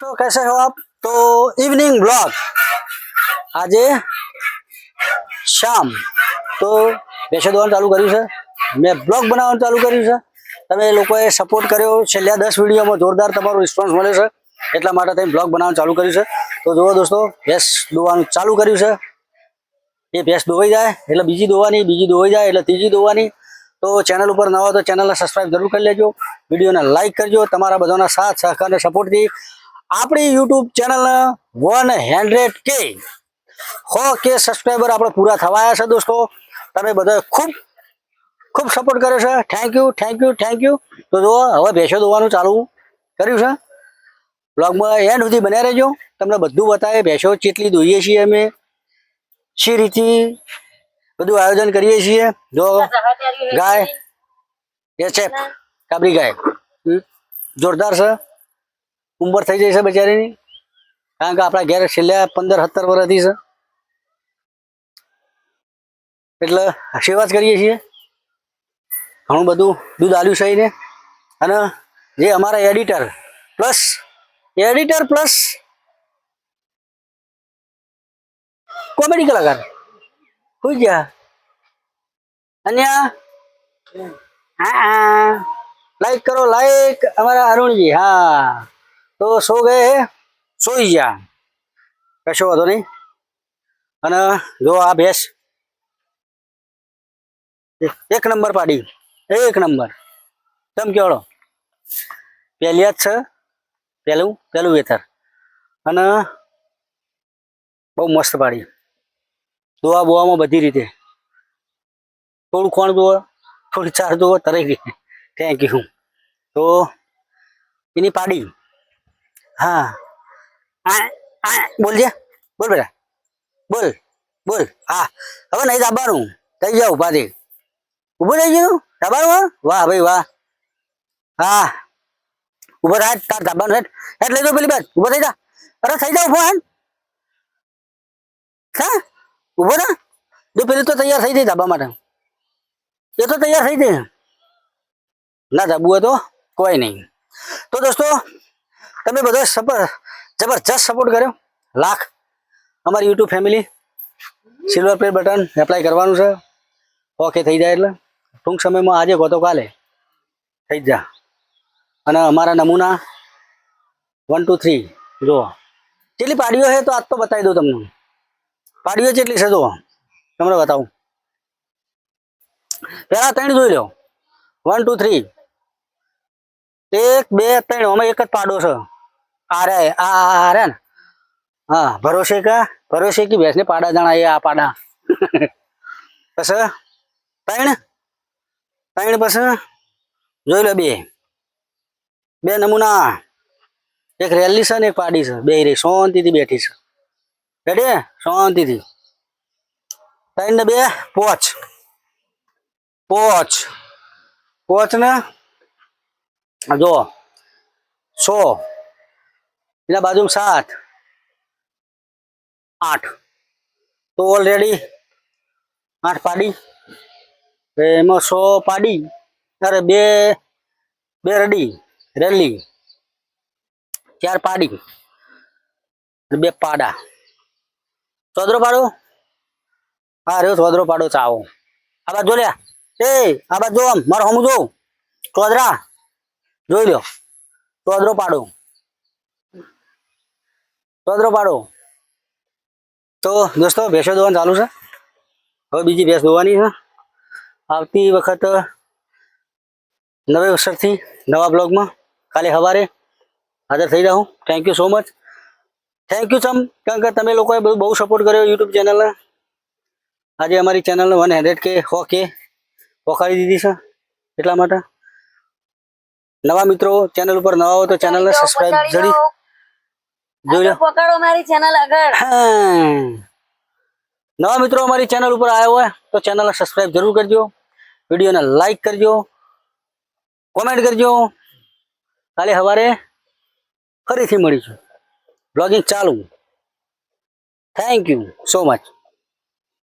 तो कैसे हो आप तो इवनिंग ब्लॉग આજે શામ તો બેસો દોવાનું ચાલુ કર્યું છે મેં બ્લોગ બનાવવાનું ચાલુ કર્યું છે તમે લોકોએ સપોર્ટ કર્યો છેલ્લા દસ વિડીયોમાં જોરદાર તમારો રિસ્પોન્સ મળે છે એટલા માટે તમે બ્લોગ બનાવવાનું ચાલુ કર્યું છે તો જુઓ દોસ્તો ભેંસ દોવાનું ચાલુ કર્યું છે એ ભેંસ દોવાઈ જાય એટલે બીજી દોવાની બીજી દોવાઈ જાય એટલે ત્રીજી દોવાની તો ચેનલ ઉપર નવા હોય તો ચેનલને સબસ્ક્રાઇબ જરૂર કરી લેજો વિડીયોને લાઈક કરજો તમારા બધાના સાથ સહકાર અને સપોર્ટથી આપણી યુટ્યુબ ચેનલ વન હંડ્રેડ કે સો કે સબસ્ક્રાઈબર આપણે પૂરા થવાયા છે દોસ્તો. તમે બધા ખૂબ ખૂબ સપોર્ટ કર્યો છે. Thank you thank you thank you તો જુઓ હવે ભેંસો દોવાનું ચાલુ કર્યું છે. બ્લોગમાં એન્ડ સુધી બન્યા રહેજો. તમને બધું બતાવે ભેંસો ચેટલી દોઈએ છીએ અમે. શી રીતે બધું આયોજન કરીએ છીએ. જો ગાય એ છે કાબરી ગાય. જોરદાર છે. ઉંમર થઈ જાય છે બિચારીની? કારણ કે આપણા ઘેર છેલ્લા પંદર, સત્તર વર્ષથી છે. એટલે સેવા જ કરીએ છીએ. ઘણું બધું દૂધ આલ્યું છે એને. અને જે અમારા editor plus editor plus comedy કલાકાર. કોઈ ગયા? અન્ય હા. લાઈક કરો, લાઈક. અમારા અરુણજી, હા. તો સો ગયે સોઈ ગયા. કશો વાંધો નહીં. અને જો આ ભેંસ એક- નંબર પાડી. એક નંબર. તમે કેવડો પહેલી જ છે, પહેલું પહેલું વેતર અને બહુ મસ્ત પાડી. દોવા બોવામાં બધી રીતે. થોડું કોણ દોવો થોડી ચાર દોવો તરે ગઈ. થેન્ક યુ તો એની પાડી. હા. આ બોલજે બોલ બેટા. બોલ બોલ. હા. હવે નહીં દાબાનું. થઈ જાવ ઉભાથી ઊભું થઈ ગયું? દાબાનું? વાહ ભાઈ વાહ. હા. ઊભો થાય તાર દાબાનું હેઠ હેઠ લઈ જાઓ પેલી બાદ ઊભો થઈ જા. અરે થઈ જાવ ઊભો હેઠ હા? ઊભો ના જો પેલી તો તૈયાર થઈ ગઈ દાબા માટે. એ તો તૈયાર થઈ ગઈ. ના હોય તો કોઈ નહીં. તો દોસ્તો તમે બધો જબરજસ્ત સપોર્ટ કર્યો. લાખ. અમારી YouTube family silver play button apply કરવાનું છે. ઓકે થઈ જાય એટલે. ટૂંક સમયમાં આજે ગોતો કાલે. થઈ જ અને અમારા નમૂના વન ટુ થ્રી જુઓ. કેટલી પાડીઓ છે તો આજ તો બતાવી દઉં તમને. પાડીઓ કેટલી છે જુઓ. તમને બતાવું. પહેલાં ત્રણ જોઈ લો. વન ટુ થ્રી એક, બે, ત્રણ, અમે એક જ પાડો છે. આ રે, આ આરે ને. હા, ભરોસે કા? ભરોસે કી ભેંસને પાડા જણા એ આ પાડા. બસ ત્રણ? ત્રણ પછી જોઈ લો બે. બે નમૂના. એક રેલી છે ને એક પાડી છે. બે રે, શાંતિથી બેઠી છે. રેડી શાંતિથી. ત્રણ ને બે, પોચ. પોચ. પોચ ને જો, સો, એના બાજુ સાત, આઠ. તો ઓલરેડી આઠ પાડી. એમાં સો પાડી. અરે બે બે રડી રેલી ચાર પાડી. બે પાડા. ચોદરો પાડો? હા, રહ્યો ચોદરો પાડો ચાવો આ બાજુ લ્યા. એ, આ બાજુ આમ. મારો હમું જોઉં ચોદરા. જોઈ લો ચોદરો પાડો. ચોદરો પાડો. તો દોસ્તો, ભેંસો દોવાનું ચાલુ છે. હવે બીજી ભેંસ દોવાની છે. આવતી વખત નવે વર્ષથી નવા બ્લોગમાં કાલે સવારે હાજર થઈ જાઉં. Thank you so much thank you સમ કારણ કે તમે લોકોએ બધું બહુ સપોર્ટ કર્યો યુટ્યુબ ચેનલને આજે અમારી ચેનલને વન હંડ્રેડ કે હો કે પોખાડી દીધી છે એટલા માટે. નવા મિત્રો ચેનલ ઉપર નવા હોય તો ચેનલને સબસ્ક્રાઇબ જરી જોઈ લો. પકડો મારી ચેનલ આગળ. નવા મિત્રો અમારી ચેનલ ઉપર આવ્યા હોય તો ચેનલને સબસ્ક્રાઇબ જરૂર કરજો. વિડીયોને લાઈક કરજો. કોમેન્ટ કરજો. કાલે સવારે ફરીથી મળીશું. બ્લોગિંગ ચાલુ. Thank you so much